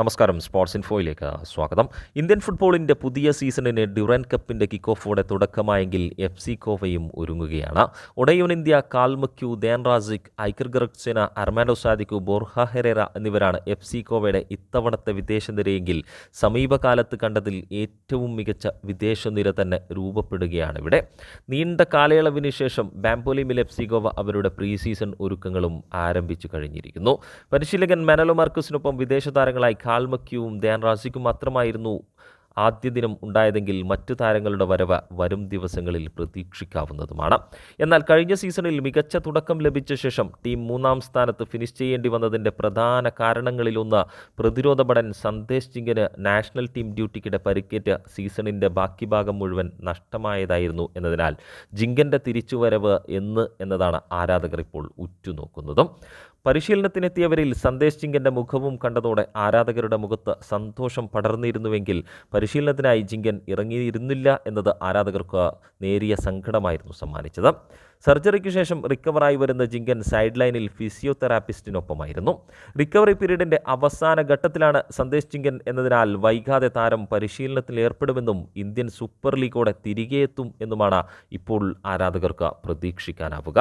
നമസ്കാരം. സ്പോർട്സ് ഇൻഫോയിലേക്ക് സ്വാഗതം. ഇന്ത്യൻ ഫുട്ബോളിന്റെ പുതിയ സീസണിന് ഡ്യൂറൻ കപ്പിന്റെ കിക്ക് ഓഫോടെ തുടക്കമായെങ്കിൽ എഫ് സി കോവയും ഒരുങ്ങുകയാണ്. ഒടയൂൻ ഇന്ത്യ കാൽമക്യു ദേൻ Rasik Iker Guarrotxena Armando Sadiku Borja Herrera എന്നിവരാണ് എഫ് സി കോവയുടെ ഇത്തവണത്തെ വിദേശ നിരയെങ്കിൽ സമീപകാലത്ത് കണ്ടതിൽ ഏറ്റവും മികച്ച വിദേശ നിര തന്നെ രൂപപ്പെടുകയാണ് ഇവിടെ. നീണ്ട കാലയളവിന് ശേഷം ബാംബോലിമിൽ എഫ് സി ഗോവ അവരുടെ പ്രീ സീസൺ ഒരുക്കങ്ങളും ആരംഭിച്ചു കഴിഞ്ഞിരിക്കുന്നു. പരിശീലകൻ മെനലോ മാർക്കസിനൊപ്പം വിദേശ താരങ്ങളായി കാൽമക്യുവും ധ്യാൻ റാസിക്കും മാത്രമായിരുന്നു. ആദ്യ ദിനം ഉണ്ടായതെങ്കിൽ മറ്റു താരങ്ങളുടെ വരവ് വരും ദിവസങ്ങളിൽ പ്രതീക്ഷിക്കാവുന്നതുമാണ്. എന്നാൽ കഴിഞ്ഞ സീസണിൽ മികച്ച തുടക്കം ലഭിച്ച ശേഷം ടീം മൂന്നാം സ്ഥാനത്ത് ഫിനിഷ് ചെയ്യേണ്ടി വന്നതിന്റെ പ്രധാന കാരണങ്ങളിലൊന്ന് പ്രതിരോധ ഭടൻ സന്ദേശ് സിംഗിന് നാഷണൽ ടീം ഡ്യൂട്ടിക്കിടെ പരിക്കേറ്റ് സീസണിന്റെ ബാക്കി ഭാഗം മുഴുവൻ നഷ്ടമായതായിരുന്നു എന്നതിനാൽ ജിങ്കന്റെ തിരിച്ചുവരവ് എന്ന് എന്നതാണ് ആരാധകർ ഇപ്പോൾ ഉറ്റുനോക്കുന്നതും. പരിശീലനത്തിനെത്തിയവരിൽ സന്ദേശ് ജിങ്കന്റെ മുഖവും കണ്ടതോടെ ആരാധകരുടെ മുഖത്ത് സന്തോഷം പടർന്നിരുന്നുവെങ്കിൽ പരിശീലനത്തിനായി ജിങ്കൻ ഇറങ്ങിയിരുന്നില്ല എന്നത് ആരാധകർക്ക് നേരിയ സങ്കടമായിരുന്നു സമ്മാനിച്ചത്. സർജറിക്ക് ശേഷം റിക്കവറായി വരുന്ന ജിങ്കൻ സൈഡ് ലൈനിൽ ഫിസിയോതെറാപ്പിസ്റ്റിനൊപ്പമായിരുന്നു. റിക്കവറി പീരീഡിന്റെ അവസാന ഘട്ടത്തിലാണ് സന്ദേശ് ജിങ്കൻ എന്നതിനാൽ വൈകാതെ താരം പരിശീലനത്തിൽ ഏർപ്പെടുമെന്നും ഇന്ത്യൻ സൂപ്പർ ലീഗോടെ തിരികെ എത്തും എന്നുമാണ് ഇപ്പോൾ ആരാധകർക്ക് പ്രതീക്ഷിക്കാനാവുക.